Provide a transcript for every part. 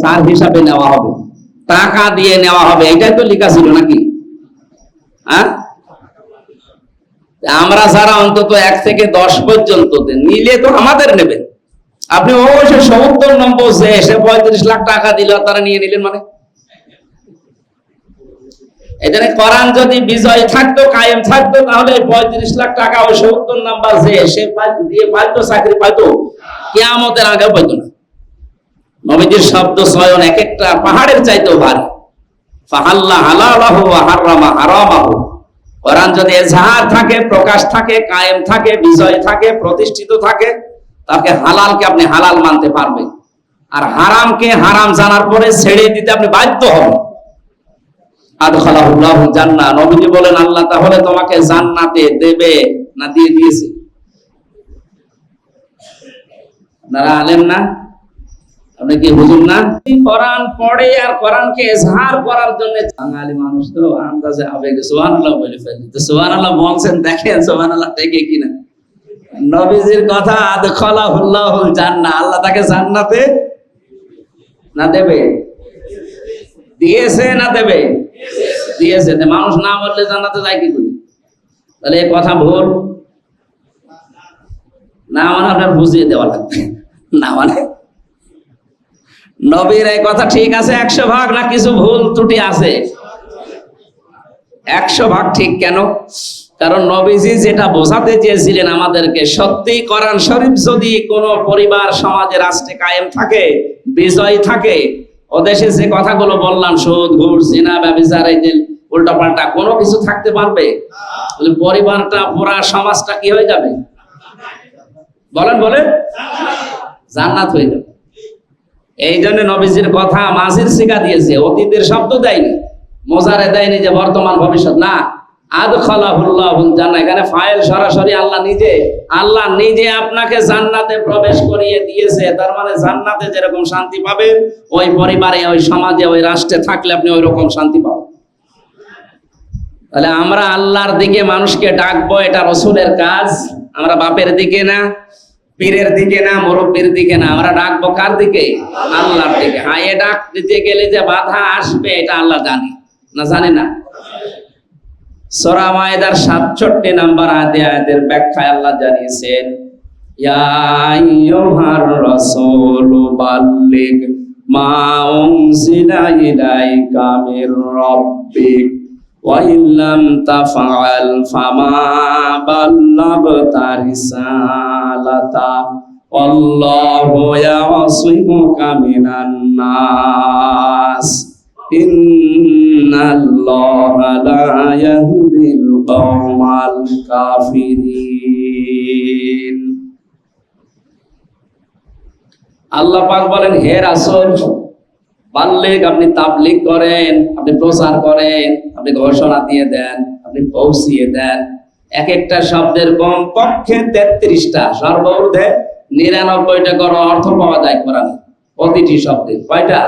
সার হিসাবে নেওয়া হবে। টাকা দিয়ে নেওয়া হবে এটাই তো লেখা ছিল নাকি? হ্যাঁ? আমরা যারা অন্তত এক থেকে দশ পর্যন্ত নিলে তো আমাদের নেবেন আপনি অবশ্যই সত্তর নম্বর যে এসে পঁয়ত্রিশ লাখ টাকা দিল, তারা নিয়ে নিলেন মানে? এখানে কোরআন যদি বিজয় থাকতো, কায়েম থাকতো, তাহলে পঁয়ত্রিশ লাখ টাকা ওই সত্তর নাম্বার যে সে দিয়ে পাইতো, চাকরি পাইতো, কেয়ামতের আগে পাইতো না। নবীজির শব্দ চয়ন এক একটা পাহাড়ের চাইতেও ভারী। ফাহাল্লা হালালাহু হারামা হারামাহু। কোরআন যদি থাকে, প্রকাশ থাকে থাকে, বিজয় থাকে, প্রতিষ্ঠিত থাকে তাকে আপনি হালাল মানতে পারবেন। আর হারামকে হারাম জানার পরে ছেড়ে দিতে আপনি বাধ্য হবেন। আদখালাহুল্লাহু জান্নাহ। নবীজি বলেন, আল্লাহ তাহলে তোমাকে জান্নাতে দেবে না দিয়ে দিয়েছে। আপনারা আলেম না? আপনি কি না? কোরআন পড়ে আর কোরআনকে এজহার করার জন্য বাঙালি মানুষ তো আন্দাজে আবেগে সুবহানাল্লাহ বলে ফেলে তো সুবহানাল্লাহ বলছেন, দেখেন সুবহানাল্লাহ টেকে কিনা। নবীজির কথা আদখালাহুল্লাহুল জান্নাহ আল্লাহ তাকে জান্নাতে না দেবে? দিয়েছে না দেবে? দিয়েছে। মানুষ না বললে জান্নাতে যায় কি করে? তাহলে এই কথা ভুল। না মানে আপনার বুঝিয়ে দেওয়া লাগবে। না মানে নবীর এই কথা ঠিক আছে, একশো ভাগ না কিছু ভুল ত্রুটি আছে? একশো ভাগ ঠিক কেন? কারণ নবীজি যেটা বোঝাতে চেয়েছিলেন আমাদেরকে, সত্যি করান শরীফ যদি কোন পরিবার, সমাজে, রাষ্ট্রে কায়েম থাকে, বিজয় থাকে ও দেশে যে কথাগুলো বললাম, সুদ, ঘুষ, জিনা, ব্যবচার, এই যে উল্টা পাল্টা কোনো কিছু থাকতে পারবে? পরিবারটা, পুরা সমাজটা কি হয়ে যাবে? বলেন বলেন। জান্নাত হয়ে যাবে। এই জন্য নবীজির কথা মাঝির শিখা দিয়েছে, অতীতের শব্দ দেয়নি, মোজারে দেয়নি যে বর্তমান ভবিষ্যৎ। না মানে জান্নাতে যেরকম শান্তি ওই পরিবারে, ওই সমাজে, ওই রাষ্ট্রে থাকলে আপনি শান্তি পাবেন। তাহলে আমরা আল্লাহর দিকে মানুষকে ডাকবো, এটা রসুলের কাজ, আমরা বাপের দিকে না। পীরের দিকে না, মুরব্বীর দিকে না, আমরা ডাকবো কার দিকে? আল্লাহর দিকে। হ্যাঁ এ ডাক দিতে গেলে যে বাধা আসবে, এটা আল্লাহ জানে। না জানে না? সূরা মায়েদার 67 নাম্বার আয়াতে, আয়াতের ব্যাখ্যায় আল্লাহ জানিয়েছেন وإن لم تفعل فما بلغت رسالته والله يعصمك من الناس إن الله لا يهدي القوم الكافرين আল্লাহ পাক বলেন হে রাসূল বাল্যিক আপনি তাবলিগ করেন, আপনি প্রচার করেন, আপনি ঘোষণা দিয়ে দেন, আপনি পৌঁছিয়ে দেন। এক একটা শব্দের কম পক্ষে তেত্রিশটা সর্বঊর্ধ্বে নিরানব্বইটা করে অর্থ পাওয়া যায় কোরআনে। প্রতিটি শব্দে। কয়টা?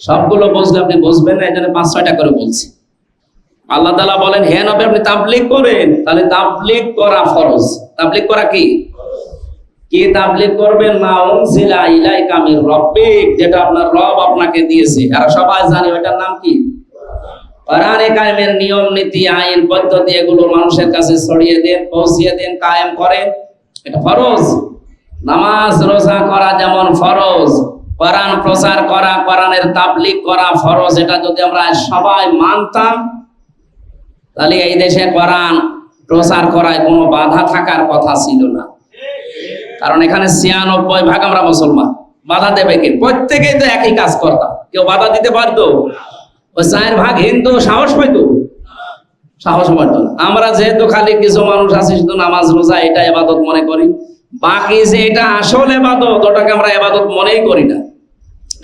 সবগুলো বুঝলে আপনি বুঝবেন না এখানে পাঁচ, ছয়টা করে বলছি। আল্লাহ তাআলা বলেন, হে নবী, আপনি তাবলিগ করেন, তাহলে তাবলিগ করা ফরজ। তাবলিগ করা কি? তাবলিগ ইলাইকা মির যেটা আপনার রব আপনাকে দিয়েছে। আর সবাই জানে ওটার নাম কি? কোরআনে কায়েমের নিয়ম, নীতি, আইন, পদ্ধতি এগুলো মানুষের কাছে ছড়িয়ে দেন, পৌঁছিয়ে দেন, কায়েম করেন। এটা ফরজ। নামাজ, রোজা করা যেমন ফরজ, কোরআন প্রচার করা, কোরআনের তাবলিগ করা ফরজ, এটা যদি আমরা সবাই মানতাম, তাহলে এই দেশে কোরআন প্রচার করায় কোনো বাধা থাকার কথা ছিল না। কারণ এখানে ছিয়ানব্বই ভাগ আমরা মুসলমান। বাধা দেবে কে? প্রত্যেকেই তো একই কাজ করতাম কেউ বাধা দিতে পারতো ওই চার ভাগ হিন্দু, সাহস পাইতো? সাহস পাইতো আমরা যেহেতু খালি কিছু মানুষ আছি শুধু নামাজ, রোজা, এটা এবাদত মনে করি। বাকি যে এটা আসল এবাদত, ওটাকে আমরা এবাদত মনেই করি না।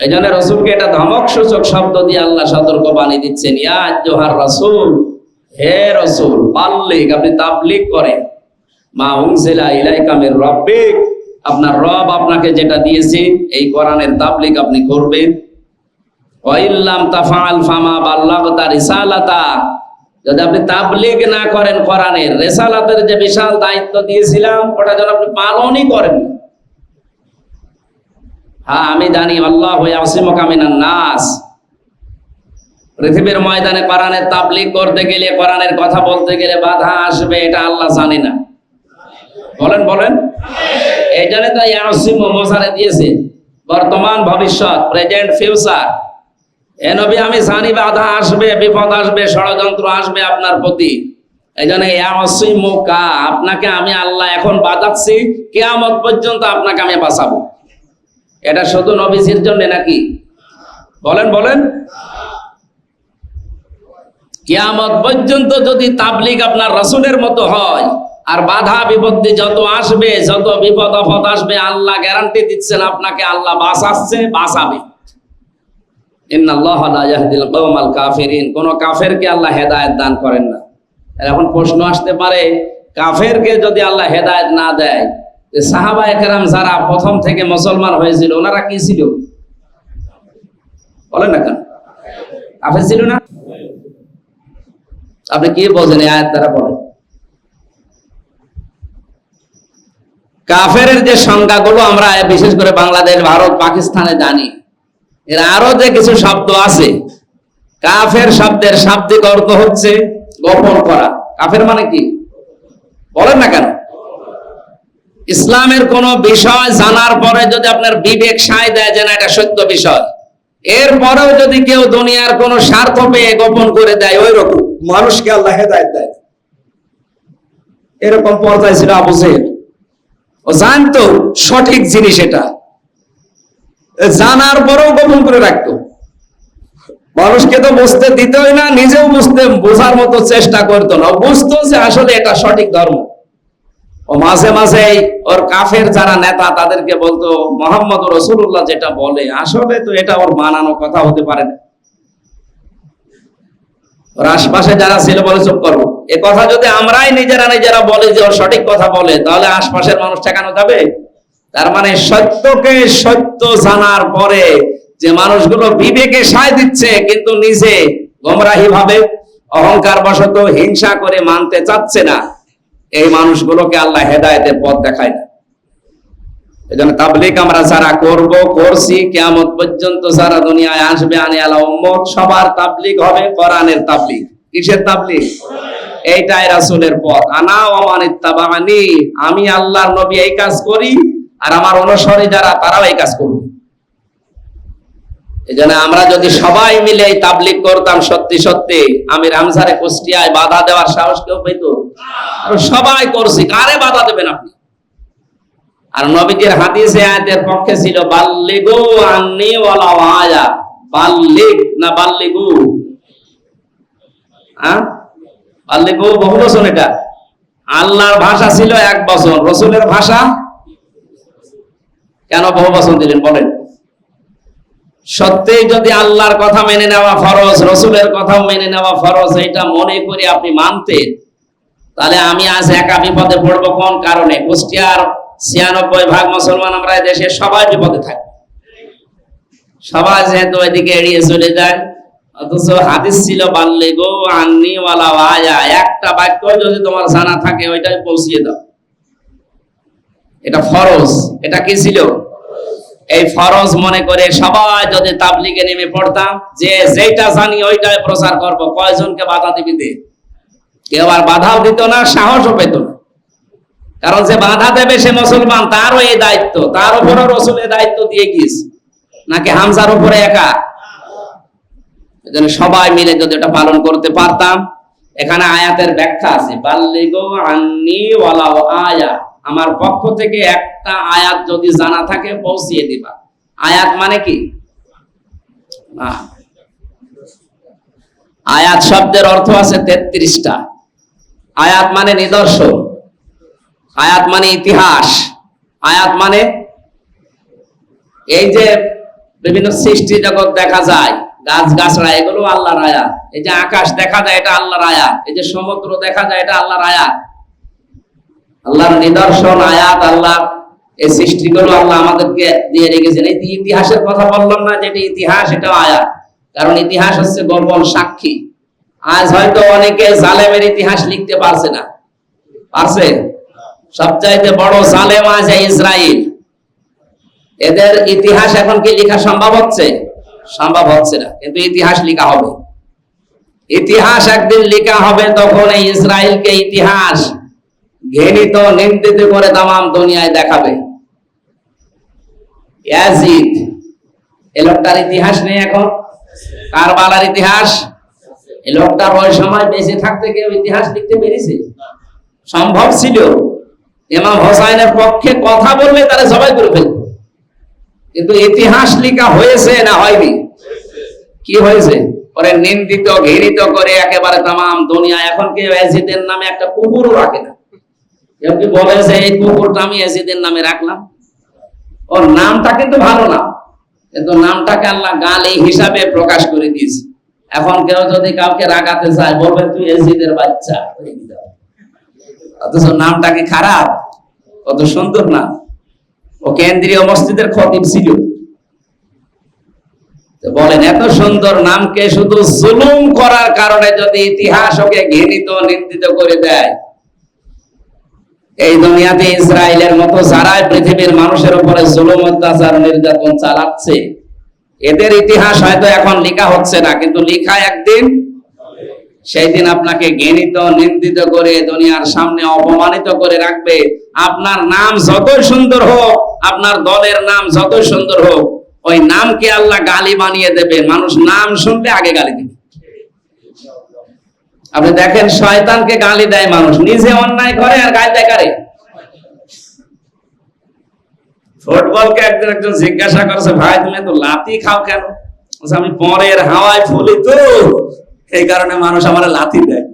এই জন্য রসুলকে এটা ধমক সূচক শব্দ দিয়ে আল্লাহ সতর্ক বাণী দিচ্ছেন, ইয়া জোহার রসুল, হে রসুল পাল্লিক আপনি তাবলিক করেন। মা উনজিলা ইলাইকা মির রাব্বিক আপনার রব আপনাকে যেটা দিয়েছে, এই কোরআনের তাবলিগ আপনি করবেন। তাফাল ফামা যদি আপনি তাবলিগ না করেন যে বিশাল দায়িত্ব দিয়েছিলাম, ওটা যেন আপনি পালনই করেন হ্যাঁ আমি জানি, আল্লাহ নাস। পৃথিবীর ময়দানে কোরআনের তাবলিগ করতে গেলে, কোরআনের কথা বলতে গেলে বাধা আসবে, এটা আল্লাহ জানে না। বলেন বলেন। এই জন্য তো ইয়াসিম মোসারে দিয়েছে। বর্তমান ভবিষ্যৎ প্রেজেন্ট ফিউচার এ নবী, আমি জানি বাধা আসবে, বিপদ আসবে, ষড়যন্ত্র আসবে আপনার প্রতি। এই জন্য আপনাকে আমি আল্লাহ এখন বাঁচাচ্ছি, কেয়ামত পর্যন্ত আপনাকে আমি বাঁচাবো। এটা শুধু নবীজির জন্য নাকি? বলেন বলেন। কিয়ামত পর্যন্ত যদি তাবলিগ আপনার রসুলের মতো হয় আর বাধা বিপত্তি যত আসবে, যত বিপদ আপদ আসবে, আল্লাহ গ্যারান্টি দিচ্ছেন আপনাকে, আল্লাহ বাঁচাচ্ছে, বাঁচাবে। কোন দান করেন না। এখন প্রশ্ন আসতে পারে, কাফেরকে যদি আল্লাহ হেদায়েত না দেয় সাহাবা একরাম যারা প্রথম থেকে মুসলমান হয়েছিল, ওনারা কি ছিল? বলেন না কেন? কাফের ছিল না? আপনি কি বলছেন আয়াত দ্বারা বলেন? কাফের যে সংজ্ঞাগুলো আমরা বিশেষ করে বাংলাদেশ, ভারত, পাকিস্তানে জানি, এর আরও যে কিছু শব্দ আছে, কাফের শব্দের শাব্দিক অর্থ হচ্ছে গোপন করা। কাফের মানে কি? বলেন না কেন? ইসলামের কোন বিষয় জানার পরে যদি আপনার বিবেক সায় দেয় যে না, এটা সত্য বিষয়, এরপরেও যদি কেউ দুনিয়ার কোন স্বার্থ পেয়ে গোপন করে দেয় ওই রকম মানুষকে আল্লাহ হেদায়ত দেয়। এরকম পর্যায়ে ছিল আবু জেহেল। জানতো সঠিক জিনিস এটা। জানার পরেও গোপন করে রাখতো। মানুষকে তো বুঝতে দিতই না, নিজেও বুঝতে, বোঝার মতো চেষ্টা করতো না। বুঝতো যে আসলে এটা সঠিক ধর্ম। ও মাঝে মাঝে ওর কাফের যারা নেতা, তাদেরকে বলতো, মোহাম্মদ রসুল্লাহ যেটা বলে, আসলে তো এটা ওর মানানো কথা হতে পারে না। ওর আশপাশে যারা ছিল বলে চুপ করব এ কথা যদি আমরাই নিজেরা নিজেরা বলে যে ওর সঠিক কথা বলে, তাহলে আশপাশের মানুষ ঠেকানো যাবে? তার মানে সত্যকে সত্য জানার পরে যে মানুষগুলো বিবেকে সায় দিচ্ছে, কিন্তু নিজে গোমরাহি ভাবে অহংকার বশত হিংসা করে মানতে চাচ্ছে না, এই মানুষগুলোকে আল্লাহ হেদায়েতের পথ দেখায় না। এজন্য তাবলিক আমরা যারা করব, করছি, কিয়ামত পর্যন্ত যারা দুনিয়ায় আসবে, আনে আলা উম্মত, সবার তাবলিগ হবে, কোরআনের তাবলিগ। কিসের তাবলিগ? এইটাই রাসূলের পথ। আনা ওমান ইত্তাবানি আমি আল্লাহর নবী এই কাজ করি, আর আমার অনুসারী যারা, তারাও এই কাজ করবে। এজন্য আমরা যদি সবাই মিলে এই তাবলিগ করতাম, সত্যি সত্যি আমি রামসারে কুষ্টিয়ায় বাধা দেওয়ার সাহস কেউ পেত? সবাই করছি, কারে বাধা দেবেন আপনি? আর নবীজির হাদিসে আয়াতের পক্ষে ছিল, বাল্লিগু আন্নি ওয়ালা আয়া বাল্লিগ না বাল্লিগু? হ্যাঁ বাল্লিগু বহু বহু বছর এটা। আল্লাহর ভাষা ছিল এক বছর রসুলের ভাষা কেন বহু বছর দিলেন বলেন? সত্যি যদি আল্লাহর কথা মেনে নেওয়া ফরজ, রসুলের কথাও মেনে নেওয়া ফরজ এটা মনে করে আপনি মানতেন, তাহলে আমি আজ একা বিপদে পড়ব কোন কারণে? কুষ্টিয়ার ছিয়ানব্বই ভাগ মুসলমান আমরা দেশে সবাই বিপদে থাকি। সবাই যেহেতু এদিকে এড়িয়ে চলে যায় অথচ হাদিস ছিল বাল্লে গো আন্নি ওয়ালা আয়া একটা বাক্য যদি তোমার জানা থাকে, ওইটাই পৌঁছিয়ে দাও। এটা ফরজ। এটা কি ছিল? এই ফরজ মনে করে সবাই যদি তাবলিগে নেমে পড়তাম, যে যেটা জানি ওইটাই প্রচার করব। কয়জনকে বাধা দিবি দে? কেউ আর বাধাও দিত না, সাহসও পেত না। কারণ যে বাধা দেবে সে মুসলমান, তারও এই দায়িত্ব। তার উপরও রসুলের দায়িত্ব দিয়ে গিয়েছে। নাকি হামজার উপরে একা? এজন্য সবাই মিলে যদি এটা পালন করতে পারতাম, এখানে আয়াতের ব্যাখ্যা আছে, বাল্লিগো আয়া আমার পক্ষ থেকে একটা আয়াত যদি জানা থাকে পৌঁছিয়ে দিবা। আয়াত মানে কি? না। আয়াত শব্দের অর্থ আছে তেত্রিশটা। আয়াত মানে নিদর্শন। আয়াত মানে ইতিহাস। আয়াত মানে এই যে বিভিন্ন সৃষ্টি জগৎ দেখা যায়। গাছ গাছড়া এগুলো আল্লাহর আয়াত এই যে আকাশ দেখা যায়, এটা আল্লাহর আয়াত এই যে সমুদ্র দেখা যায়, এটা আল্লাহর আয়াত আল্লাহর নিদর্শন, আয়াত আল্লাহ, এই সৃষ্টিগুলো আল্লাহ আমাদেরকে দিয়ে রেখেছেন। এই ইতিহাসের কথা বললাম না যেটা ইতিহাস এটা আয়াত। কারণ ইতিহাস হচ্ছে গোপন সাক্ষী। আজ হয়তো অনেকে জালেমের ইতিহাস লিখতে পারছে না। পারছে? সবচাইতে বড় জালেম এই ইসরায়েল এদের ইতিহাস এখন কি লেখা সম্ভব হচ্ছে? সম্ভব হচ্ছে না, কিন্তু ইতিহাস লেখা হবে। ইতিহাস একদিন লেখা হবে, তখন এই ইসরায়েলকে ইতিহাস ঘৃণিত, নিন্দিত করে তাম দুনিয়ায় দেখাবে। ইয়াজিদ, এ লোকটার ইতিহাস নেই এখন? কারবালার ইতিহাস? এই লোকটার ওই সময় বেঁচে থাকতে কেউ ইতিহাস লিখতে পেরেছে? সম্ভব ছিল। ইমাম হোসাইনের পক্ষে কথা বললে তারা সবাই করে ফেলত কিন্তু ইতিহাস লেখা হয়েছে না হয়নি? কি হয়েছে? পরে নিন্দিত, ঘৃণিত করে একেবারে তাম দুনিয়া। এখন কেউ এজিদের নামে একটা কুকুরও রাখে না? কেউ কি বলে যে এই কুকুরটা আমি এজিদের নামে রাখলাম ওর নামটা কিন্তু ভালো না। কিন্তু নামটাকে আল্লাহ গালি হিসাবে প্রকাশ করে দিয়েছে। এখন কেউ যদি কাউকে রাগাতে চায়, বলবে, তুই এজিদের বাচ্চা। অথচ নামটা কি খারাপ? কত সুন্দর না। ও কেন্দ্রীয় মসজিদের খতিব ছিল। বলেন, এত সুন্দর নামকে শুধু জুলুম করার কারণে যদি ইতিহাস ওকে ঘৃণিত, নিন্দিত করে দেয়, এই দুনিয়াতে ইসরায়েলের মতো যারাই পৃথিবীর মানুষের উপরে জুলুম, অত্যাচার, নির্যাতন চালাচ্ছে, এদের ইতিহাস হয়তো এখন লেখা হচ্ছে না, কিন্তু লেখা একদিন সেই দিন আপনাকে ঘৃণিত, নিন্দিত করে দুনিয়ার সামনে অপমানিত করে রাখবে। আপনার নাম যতই সুন্দর হোক আপনার দলের নাম যতই সুন্দর হোক, ওই নামকে আল্লাহ গালি বানিয়ে দেবে। মানুষ নাম শুনলে আগে গালি দিবে। আপনি দেখেন, শয়তানকে গালি দেয় মানুষ। নিজে অন্যায় করে আর গায়ে দেয় কারে? ফুটবলকে একজন একজন জিজ্ঞাসা করছে, ভাই, তুমি তো লাতি খাও কেন? আমি পরের হাওয়ায় ফুলি তো। এই কারণে মানুষ আমার লাথি দেয়।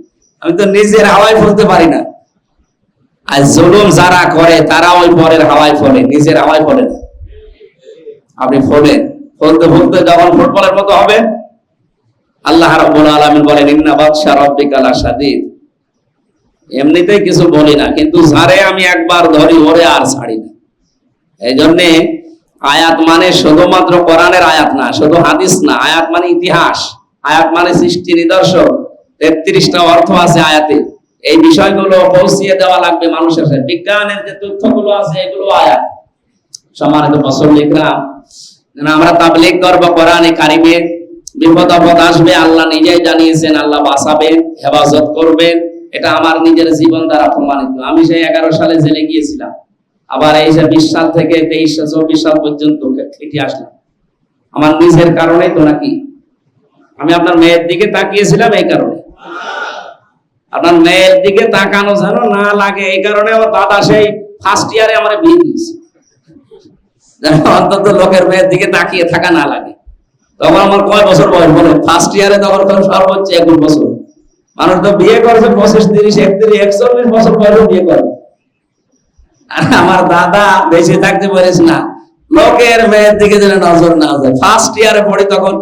আমি তো নিজের হাওয়ায় ফুলতে পারি না। আর জুলুম যারা করে, তারা ওই পরের হাওয়ায় ফলে, নিজের হাওয়ায় ফলে। না আপনি ফোলেন। ফলতে ফলতে যখন ফুটবলের মতো হবে, আল্লাহ রাব্বুল আলামিন বলেন, ইন্না বাদশা রাব্বিকা লাশাদীদ। এমনিতেই কিছু বলি না, কিন্তু যারে আমি একবার ধরি, ওরে আর ছাড়ি না। এই জন্যে আয়াত মানে শুধুমাত্র কোরআনের আয়াত না, শুধু হাদিস না, আয়াত মানে ইতিহাস, আয়াত মানে সৃষ্টি নিদর্শন। তেত্রিশটা অর্থ আছে আয়াতে। এই বিষয়গুলো পৌঁছিয়ে দেওয়া লাগবে মানুষের সাথে বিজ্ঞানের যে তথ্যগুলো আছে, এগুলো আয়াত। সম্মানিত যেন আমরা তাবলিগ করব কোরআনে কারিমের বিপদ আপদ আসবে, আল্লাহ নিজেই জানিয়েছেন, আল্লাহ বাঁচাবেন হেফাজত করবেন এটা আমার নিজের জীবন দ্বারা প্রমাণিত। আমি সেই এগারো সালে জেলে গিয়েছিলাম। আবার এই যে বিশ সাল থেকে তেইশ, চব্বিশ সাল পর্যন্ত খেটে আসলাম। আমার নিজের কারণেই তো নাকি? আমি আপনার মেয়ের দিকে তাকিয়েছিলাম এই কারণে। আপনার মেয়ের দিকে তাকানো যেন না লাগে, এই কারণে আমার দাদা সেই ফার্স্ট ইয়ারে আমার বিয়ে দিয়েছে। অন্তত লোকের মেয়ের দিকে তাকিয়ে থাকা না লাগে। তখন আমার কয় বছর বয়স বলে? ফার্স্ট ইয়ারে তখন সর্বোচ্চ একুশ বছর। মানুষ তো বিয়ে করেছে পঁচিশ, তিরিশ, একত্রিশ, একচল্লিশ বছর বয়সে বিয়ে করে। আর আমার দাদা বেঁচে থাকতে পারিস না। লোকের মেয়ের দিকে যেন নজর না যায় ফার্স্ট ইয়ারে পড়ি তখন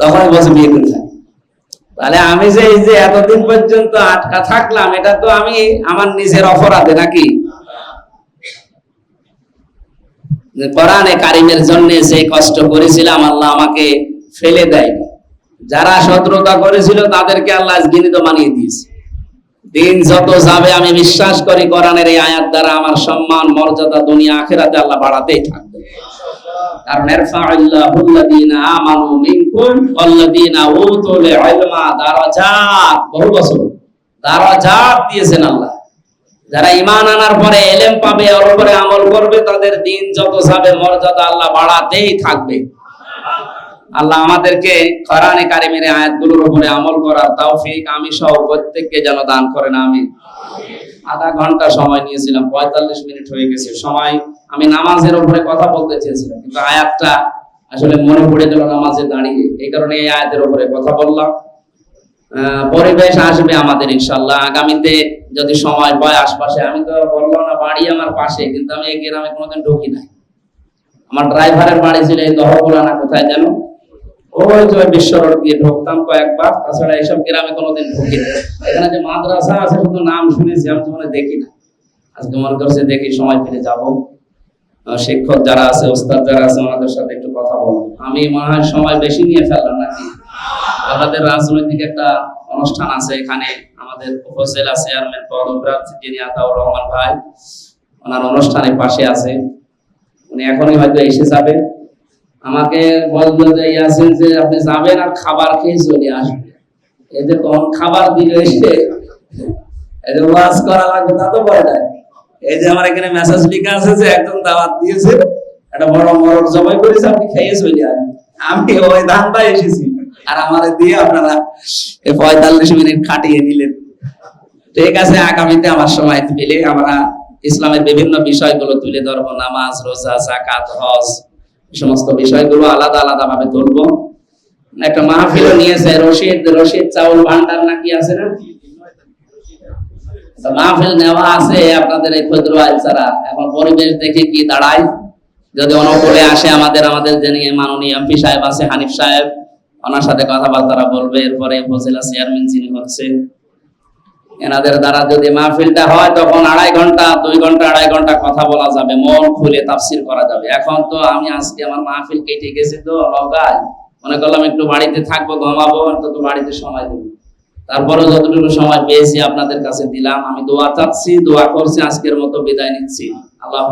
তখন বসে বিয়ে করে তাহলে আমি যে এই যে এতদিন পর্যন্ত আটকা থাকলাম, এটা তো আমি আমার নিজের অপরাধে নাকি? কোরআনে কারিমের জন্য যে কষ্ট করেছিলাম, আল্লাহ আমাকে ফেলে দেয় যারা শত্রুতা করেছিল, তাদেরকে আল্লাহ গিনিত মানিয়ে দিয়েছে। দিন যত যাবে, আমি বিশ্বাস করি কোরআনের এই আয়াত দ্বারা আমার সম্মান, মর্যাদা দুনিয়া, আখেরাতে আল্লাহ বাড়াতেই থাকবে। আমানু মিনকুম ওয়াল্লাযীনা উতুল ইলমা দারাজাত। বহু বছর দারাজাত দিয়েছেন আল্লাহ। যারা ঈমান আনার পরে এলেম পাবে, ওর উপরে আমল করবে, তাদের দিন যত যাবে, মর্যাদা আল্লাহ বাড়াতেই থাকবে। আল্লাহ আমাদেরকে কোরআনে কারিমের আয়াতগুলোর উপরে আমল করার তৌফিক, আমি সহ প্রত্যেককে যেন দান করেন আমি আধা ঘণ্টা সময় নিয়েছিলাম, পঁয়তাল্লিশ মিনিট হয়ে গেছে সময়। আমি নামাজের উপরে কথা বলতে চেয়েছিলাম, কিন্তু আয়াতটা আসলে মনে পড়ে গেল নামাজে দাঁড়িয়ে। এই কারণে এই আয়াতের উপরে কথা বললাম। পরিবেশ আসবে আমাদের ইনশাল্লাহ আগামীতে যদি সময় পায় আশপাশে, আমি তো বললাম না, বাড়ি আমার পাশে, কিন্তু আমি এই গ্রামে কোনোদিন ঢুকি নাই। আমার ড্রাইভারের বাড়ি ছিল এই দহপুরানা, কোথায় যেন? ঢুকতাম কয়েকবার, তাছাড়া এইসব গ্রামে কোনোদিন এখানে মাদ্রাসা আছে নাম শুনেছি, আমি আজকে মনে করছে দেখি, সময় শিক্ষক যারা আছে, ওস্তাদ যারা আছে, ওনাদের সাথে একটু কথা বলব। আমি মনে হয় সময় বেশি নিয়ে ফেললাম নাকি? আমাদের রাজনৈতিক একটা অনুষ্ঠান আছে এখানে। আমাদের উপজেলা চেয়ারম্যান পদপ্রার্থী আতাউর রহমান ভাই, ওনার অনুষ্ঠানের পাশে আছে। উনি এখনই হয়তো এসে যাবে। আমাকে বলল যে ইয়াসিন যে, আপনি যাবেন আর খাবার খেয়ে চলে আসবেন। এই যে কখন খাবার দিল এসে? যে ওয়াজ করা লাগবে, তা তো বলে নাই। এই যে আমার এখানে মেসেজ লেখা আছে যে, একদম দাওয়াত দিয়েছে, একটা বড় মরক জবাই করেছে, আপনি খেয়ে চলে আসবেন আমি ওই ধান্দা এসেছি। আর আমাদের দিয়ে আপনারা এই পঁয়তাল্লিশ মিনিট খাটিয়ে নিলেন। ঠিক আছে, আগামীতে আমার সময় পেলে আমরা ইসলামের বিভিন্ন বিষয়গুলো তুলে ধরবো। নামাজ, রোজা জাকাত হজ সমস্ত বিষয়গুলো আলাদা আলাদা ভাবে তুলবো। একটা মাহফিলও নিয়েছে, রশিদ রশিদ চাউল ভান্ডার নাকি আছে না? মাহফিল নেওয়া আছে আপনাদের এই ক্ষুদ্র আইসারা এখন পরিবেশ দেখে কি দাঁড়ায়। যদি অনুকূলে আসে আমাদের আমাদের যিনি মাননীয় এমপি সাহেব আছে, হানিফ সাহেব, ওনার সাথে কথাবার্তা বলবে। এরপরে চেয়ারম্যান যিনি এনাদের দ্বারা যদি মাহফিলটা হয়, তখন আড়াই ঘণ্টা, দুই ঘণ্টা, আড়াই ঘণ্টা কথা বলা যাবে, মন খুলে তাফসির করা যাবে। এখন তো আমি আজকে আমার মাহফিল কেটে গেছে তো লগায় মনে করলাম একটু বাড়িতে থাকব, ঘুমাবো, অন্তত বাড়িতে সময় দেবো। তারপরে যতটুকু সময় পেয়েছি আপনাদের কাছে দিলাম। আমি দোয়া চাচ্ছি, দোয়া করছি, আজকের মতো বিদায় নিচ্ছি। আল্লাহ